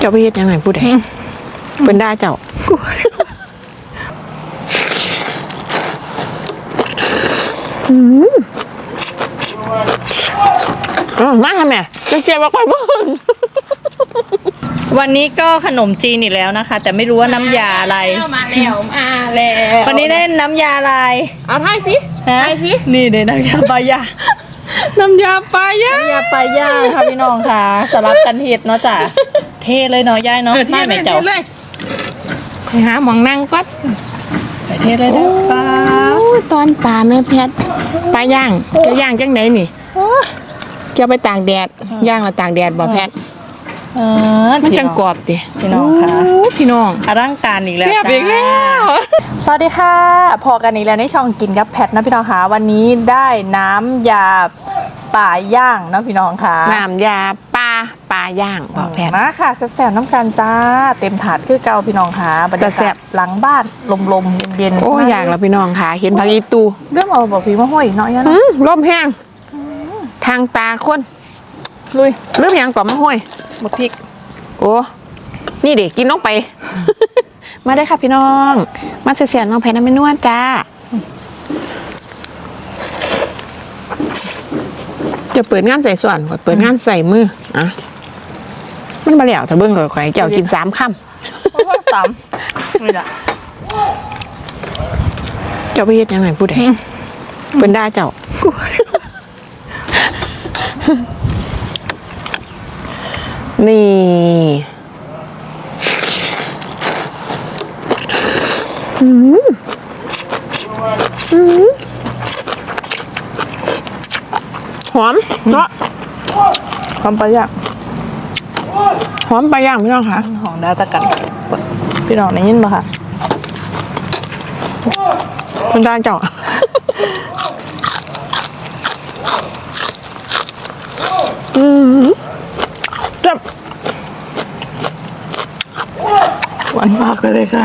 จ้าไปเฮ็ดยังไงผู้ใดเป็นได้เจ้าอืมมาทำไมจะเจียบมาก่อนบ้างวันนี้ก็ขนมจีนอีกแล้วนะคะ แต่ไม่รู้ว่าน้ำยาอะไร มาแล้วมาแล้ววันนี้ได้น้ำยาอะไร เอาไทยสิฮะไทยสิ นี่เลยน้ำยาปลายา น้ำยาปลาย่างน้ำยาปลายาค่ะพี่น้องค่ะสลับกันเห็ดเนาะจ้ะเทเลยเนาะยายเนาะมาแม่เจ้าเลยไปหาหมองนั่งก่อนไปเทเลยเด้อป้าโอ้ยตอนปลาแม่แพทย์ปลาย่างจะย่างจังไหนนี่โอ้ยจะไปตากแดดย่างแล้วตากแดดบ่แพทย์เออมันพี่จังน้องกรอบติพี่น้องค่ะโพี่น้องอลังการอีกแล้วเสียบจ้าอีกแล้วสวัสดีค่ะ พอกันอีกแล้วในช่องกินกับแพทนะพี่น้องค่ะวันนี้ได้น้ำยา ป่าย่างเนาะพี่น้องค่ะน้ำยาปลาปลาย่างบ่แพทย์มาค่ะแซ่บๆน้ำกันจ้า เต็มถาดคือเก่าพี่น้องค่ะบรรยาแต่แซ่กาศบหลังบ้านลมๆเย็นๆโอ้ยอยากแล้วพี่น้องค่ะ เห็นผักอีตูเรื่องเอาบอกพี่มาห้อยเนาะยะอืเนาะมลมแห้งทางตาคนลุยเริ่มยังก่อนมาห้อยบักพริก โอ้นี่เด็กกินน้องไป มาได้อค่ะพี่น้อง มาเสียนน้องแพทย์น้ำไม่นวดจ้า จะเปิดงานใส่ส่วนก่อนเปิดงานใส่มืออะมันมาแล้วถ้าเบิ้งก่อนข่อยเจ้ากินสามคเพราะว่าตำนี่แหละำเจ้าไปเฮ็ดยังไงพูดให้เป็นได้เจ้านี่ อืมอืม หอมเนาะความประหยัดหอมปลาย่างพี่น้องค่ะของดาวตะกัน พี่น้องได้ยินปะคะเป็นได้เจ้าอืมจับหวานมากเลยค่ะ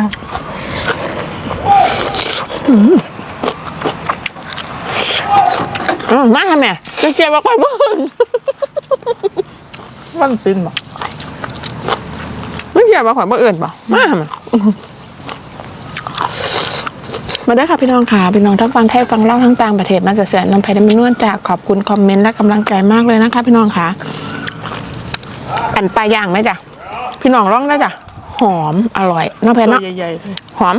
อืมมาทำไม จะเจียบมาก่อนบ้างวันสิ้นบอกไม่เจียบมาก่อนบ้าเอื่นป่ะมาทำไมมาได้อค่ะพี่น้องค่ะพี่น้องทั้งฟังไทยฟังเล่าทั้งต่างประเทศมาจากแสนน้องไผ่น้ำมันนวลจากขอบคุณคอมเมนต์และกำลังใจมากเลยนะคะ พี่น้องค่ะอันปลาย่างไหมจ๊ะพี่น้องร้องได้จ้ะหอมอร่อยน้องแพตันวเนาะใหญ่ๆเลยหอม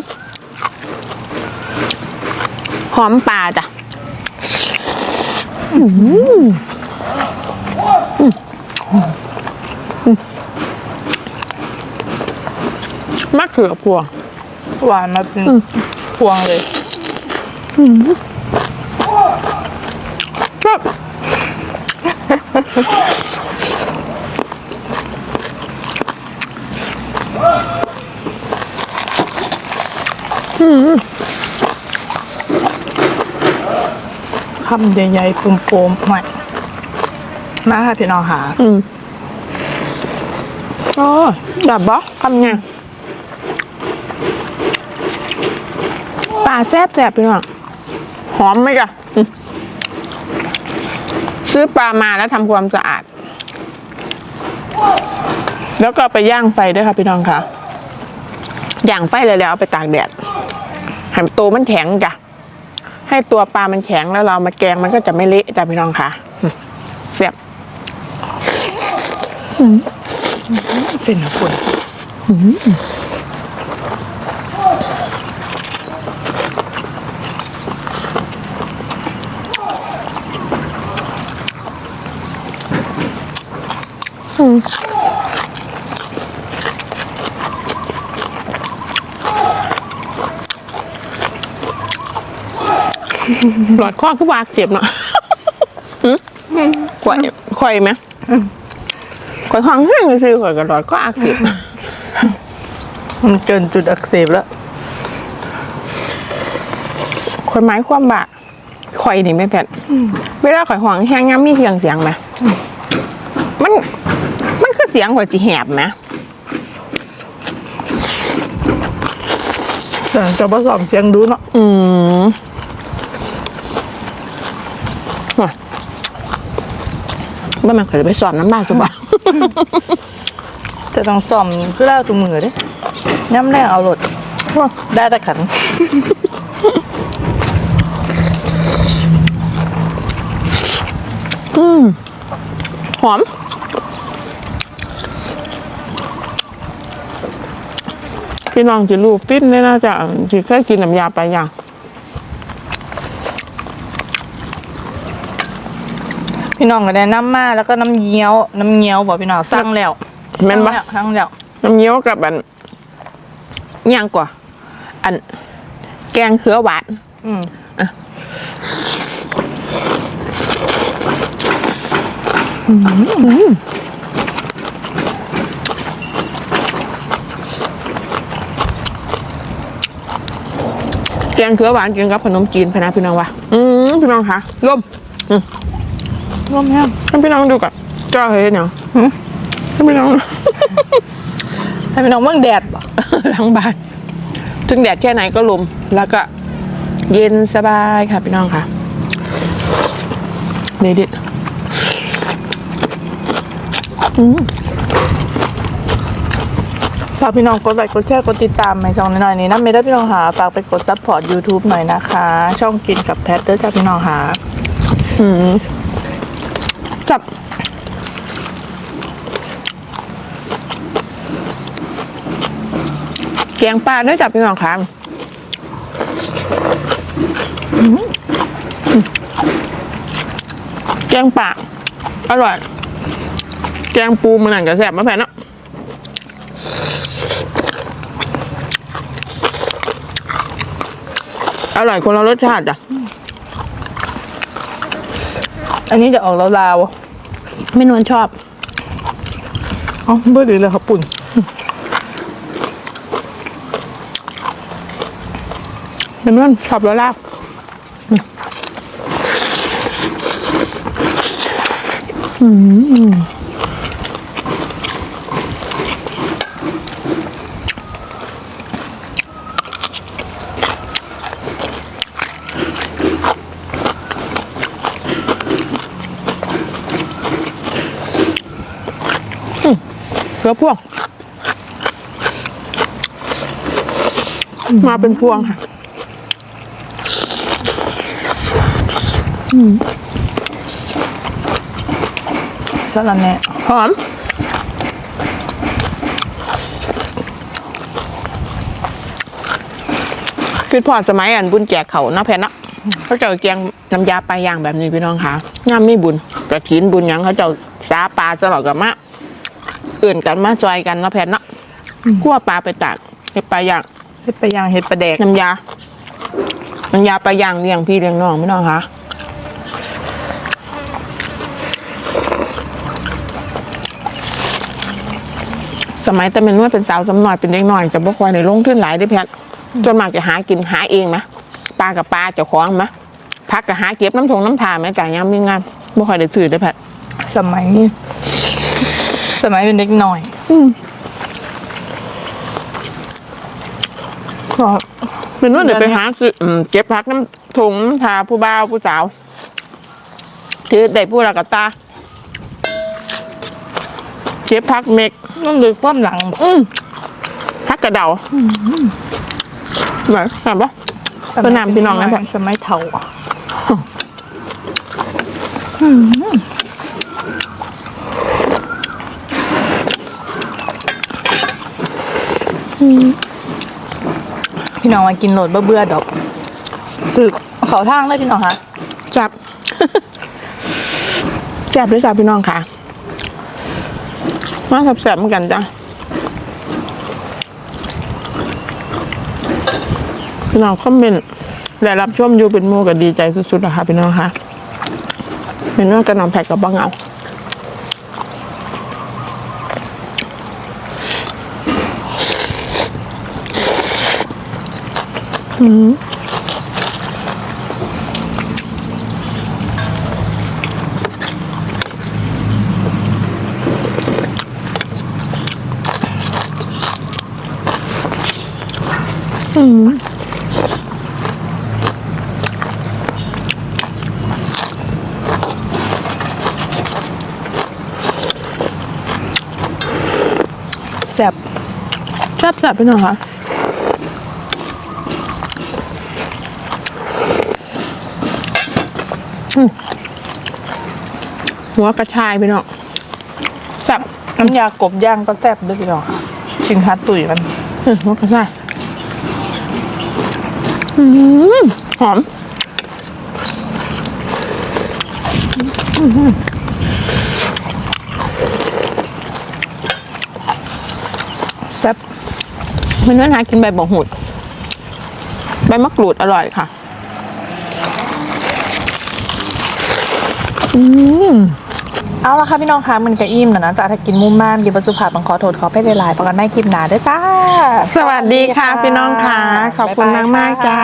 หอมปลาจ้ะอื มะเขือพวงหวานมาเป็นพวงเลยค คำใหญ่ๆปุ่มๆใหม่มาค่ะพี่น้องค่ะอืมโอ้ดับบ๊อกทำไงปลาแซ่บแซ่บไปหน่อยหอมไหมจ๊ะอืมซื้อปลามาแล้วทำความสะอาด แล้วก็ไปย่างไฟด้วยค่ะพี่น้องค่ะ ย่างไฟเลยแล้วเอาไปตากแดดให้ตัวมันแข็งจ้ะ ให้ตัวปลามันแข็งแล้วเรามาแกงมันก็จะไม่เละจ้ะพี่น้องค่ะอืมแซ่บเส้นนะคุณ หลอดข้อคือวากเจ็บเนาะหึข่อยข่อยไหมข่อยห้องแห้งคือข่อยกับหลอดข้ออักเสบมันเกินจุดอักเสบแล้วข่อยหมายความว่าข่อยนี่ไม่แผดเวลาข่อยห้องแห้งย้ำมีเสียงเสียงไหมมันมันคือเสียงข่อยจีแหบไหมแต่จะผสมเสียงดูเนาะอืมว่ะ บ้านมันเคยไปสอนน้ำลายจุบะจะต้องซ่อมคือเล่าตัวมือเด้ย้ำแรงเอารถได้แต่ขันหอม พี่น้องจะรู้ปิ้นเลยน่าจะที่เคยกินน้ำยาไปอย่าง พี่น้องก็ได้น้ำมาแล้วก็น้ำเงี้ยวน้ำเงี้ยวบอกพี่น้องสั่งแล้วแม่นปะสั่งแล้วน้ำเงี้ยวกับอันย่างกว่า อัน แกงเขือหวาน อืมแกงเขือหวานกินกับขนมจีนพะนะพี่น้องวะอืมพี่น้องคะร่ม ร่วมแห้งให้พี่น้องดูก่อนเจ้าเห็นยังให้พี่น้อง ให้พี่น้องเมืองแดดบ่หลังบ้านถึงแดดแค่ไหนก็ลมแล้วก็ เย็นสบายค่ะพี่น้องค่ะเด็ดฝากพี่น้องกดไลค์กดแชร์กดติดตามในช่องหน่อยๆนี้นะไม่ได้พี่น้องหาฝากไปกดซัพพอร์ต YouTube หน่อยนะคะ ช่องกินกับแพทเตอร์จ้าพี่น้องหา อืม จับแกงปลาด้วยจับพี่น้องค่ะแกงปลาอร่อย แกงปูมันหนังกระแสบมาแผ่นเนาะอร่อยคนละรสชาติจ้ะ อันนี้จะออกลาวไม่นวลชอบๆอ๋อเบอร์ดีเลยครับปุ่นเป็นนวลชอบแล้วลาบ เกลือพวง มาเป็นพวงค่ะสลัดแหน่หอมคือพอสมัยอันบุญแจกเขาเนาะแพนเนาะเขาเจะเกียงน้ำยาปลาย่างแบบนี้พี่น้องค่ะงามไม่บุญกระถินบุญหยังเขาเจะสาปลาตลอดกับมะ อื่นกันมาจอยกันเนาะแพนเนาะคั่วปลาไปตากเฮ็ดปลาย่างเฮ็ดไปย่างเฮ็ดปลาแดกน้ำยาน้ำยาปลาย่างเลี้ยงพี่เลี้ยงน้องพี่น้องคะสมัยแต่เป็นว่าเป็นสาวสำน้อยเป็นเด็กน้อยจะบ่ค่อยในลงทุนหลายได้แพทจนมากจะหากินหาเองไหมปลากับปลาเจ้าของไหมพักกับหาเก็บน้ำทงน้ำทาไหมจ่ายยังมีงานบ่ค่อยได้ซื้อได้แพทสมัย สมัยเป็นเด็กหน่อยก็เป็นว่าเดี๋ยวไปหาซื้ออืมเก็บพักน้ำทงน้ำทาผู้บ่าวผู้สาวที่ได้ผู้รักกับตา เก็บพักเมกต้องดูความหลังอืมพักกระเดาไหนถามปะก็นำพี่น้องนะแบบสมัยเฒ่า พี่น้องมากินโหลดเบื่อๆดอกสึกเขาทางเลยพี่น้องคะจับแจับด้วยจ้ะพี่น้องค่ะ มาสับแสบเหมือนกันจ้ะพี่น้องคอมเมนต์และรับชมอยู่เป็นมูกับดีใจสุดๆนะคะพี่น้องค่ะเป็นว่ากระนำแพ็กกับบ้างเอา แซ่บแซ่บแซ่บไปหน่อยค่ะ หัวกระชายพี่น้องแซ่บๆน้ำยากบย่างก็แซ่บด้วยพี่น้องค่ะกินฮัตตุ๋ยมันอืมหัวกระชายอืมหอมแซ่บมันน่าหากินใบบอกหูด ใบมะกรูดอร่อยค่ะ อืม เอาละค่ะพี่น้องคะมันกระอิ่มนะนะจ๊ะถ้ากินมุมม่ามกินบรสุภาพบังขอโทษขอไปหลายๆประกันไม่คลิปหนาเด้อจ้า สวัสดีค่ะพี่น้องค่ะ ขอบคุณมากๆจ้า